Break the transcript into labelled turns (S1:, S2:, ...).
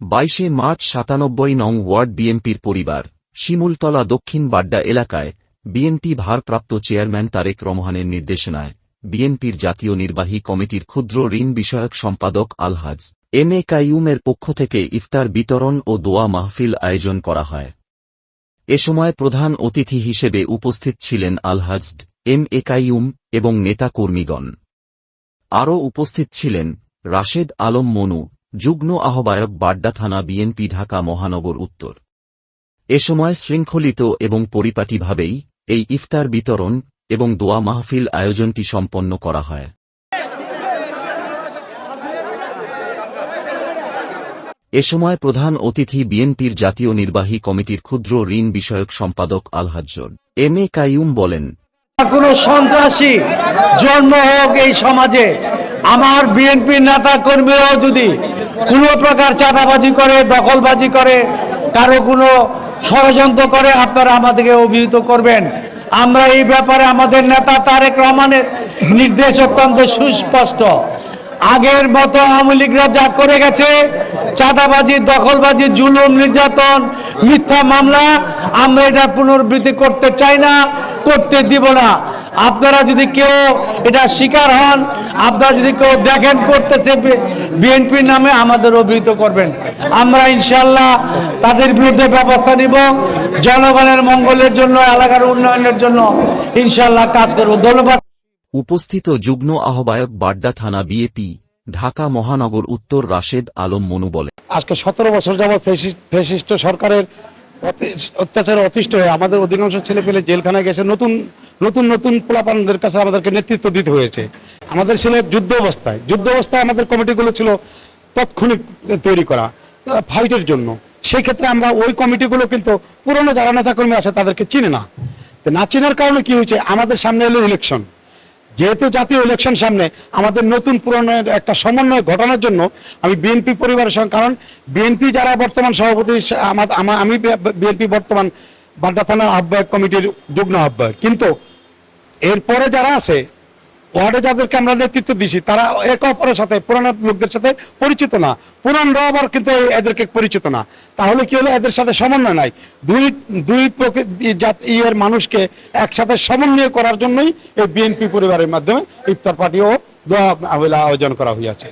S1: বাইশে মার্চ সাতানব্বই নং ওয়ার্ড বিএনপির পরিবার, শিমুলতলা দক্ষিণ বাড্ডা এলাকায় বিএনপি ভারপ্রাপ্ত চেয়ারম্যান তারেক রহমানের নির্দেশনায় বিএনপির জাতীয় নির্বাহী কমিটির ক্ষুদ্র ঋণ বিষয়ক সম্পাদক আলহাজ এম এ কাইয়ুমের পক্ষ থেকে ইফতার বিতরণ ও দোয়া মাহফিল আয়োজন করা হয়। এ সময় প্রধান অতিথি হিসেবে উপস্থিত ছিলেন আলহাজ এম এ কাইয়ুম এবং নেতা কর্মীগণ আরও উপস্থিত ছিলেন রাশেদ আলম মনু যুগ্ম আহ্বায়ক বাড্ডা থানা বিএনপি ঢাকা মহানগর উত্তর। এ সময় শৃঙ্খলিত এবং পরিপাটিভাবেই এই ইফতার বিতরণ এবং দোয়া মাহফিল আয়োজনটি সম্পন্ন করা হয়। এ সময় প্রধান অতিথি বিএনপির জাতীয় নির্বাহী কমিটির ক্ষুদ্র ঋণ বিষয়ক সম্পাদক আলহাজ্জর এম এ কাইয়ুম বলেন,
S2: কোনো সন্ত্রাসী জন্ম হোক এই সমাজে আমার বিএনপি নেতা কর্মীরাও যদি কোনো প্রকার চাঁদাবাজি করে, দখলবাজি করে, কারও কোনো ষড়যন্ত্র করে, আপনারা আমাদেরকে অভিহিত করবেন। আমরা এই ব্যাপারে আমাদের নেতা তারেক রহমানের নির্দেশ অত্যন্ত সুস্পষ্ট। আগের মতো আওয়ামী লীগরা যা করে গেছে, চাঁদাবাজি, দখলবাজি, জুলুম, নির্যাতন, মিথ্যা মামলা, আমরা এটা পুনরাবৃত্তি করতে চাই না, করতে দিব না। আপনারা যদি কেউ এটা শিকার হন আপনারা যদি কেউ দেখেন করতেছে বিএনপির নামে আমাদের অভিহিত করবেন। আমরা ইনশাল্লাহ তাদের বিরুদ্ধে ব্যবস্থা নিব। জনগণের মঙ্গলের জন্য এলাকার উন্নয়নের জন্য ইনশাল্লাহ কাজ করব। ধন্যবাদ।
S1: উপস্থিত যুগ্ম আহ্বায়ক বাড্ডা থানা বিএপি ঢাকা মহানগর উত্তর রাশেদ আলম মনু বলে।
S3: আজকে সতেরো বছর যাবৎ ফেসিস্ট সরকারের অত্যাচারে অতিষ্ঠ হয়ে আমাদের অধিকাংশ ছেলে পেলে জেলখানায় গেছে। নতুন নতুন নতুন পোলাপানদের কাছে আমাদেরকে নেতৃত্ব দিতে হয়েছে। আমাদের ছিল যুদ্ধ অবস্থায়। যুদ্ধ অবস্থায় আমাদের কমিটিগুলো ছিল তৎক্ষণিক তৈরি করা, ফাইটের জন্য। সেই ক্ষেত্রে আমরা ওই কমিটিগুলো কিন্তু পুরনো যারা নেতাকর্মী আছে তাদেরকে চিনে না। না চেনার কারণে কি হয়েছে? আমাদের সামনে এলো ইলেকশন যেহেতু জাতীয় ইলেকশন সামনে, আমাদের নতুন পুরনের একটা সমন্বয় ঘটানোর জন্য আমি বিএনপি পরিবারের সঙ্গে, কারণ বিএনপি যারা বর্তমান সভাপতি সে- আমা- আমা- আমি বিএনপি বর্তমান বাড্ডা থানা আহ্বায়ক কমিটির যুগ্ম আহ্বায়ক। কিন্তু এরপরে যারা আছে ওয়ার্ডে যাদেরকে আমরা নেতৃত্ব দিছি, তারা একে অপরের সাথে, পুরানো লোকদের সাথে পরিচিত না। পুরানরাও আবার কিন্তু এদেরকে পরিচিত না। তাহলে কি হলো? এদের সাথে সমন্বয় নাই। দুই দুই ইয়ের মানুষকে একসাথে সমন্বয় করার জন্যই এই বিএনপি পরিবারের মাধ্যমে ইফতার পার্টি ও আয়োজন করা হয়েছে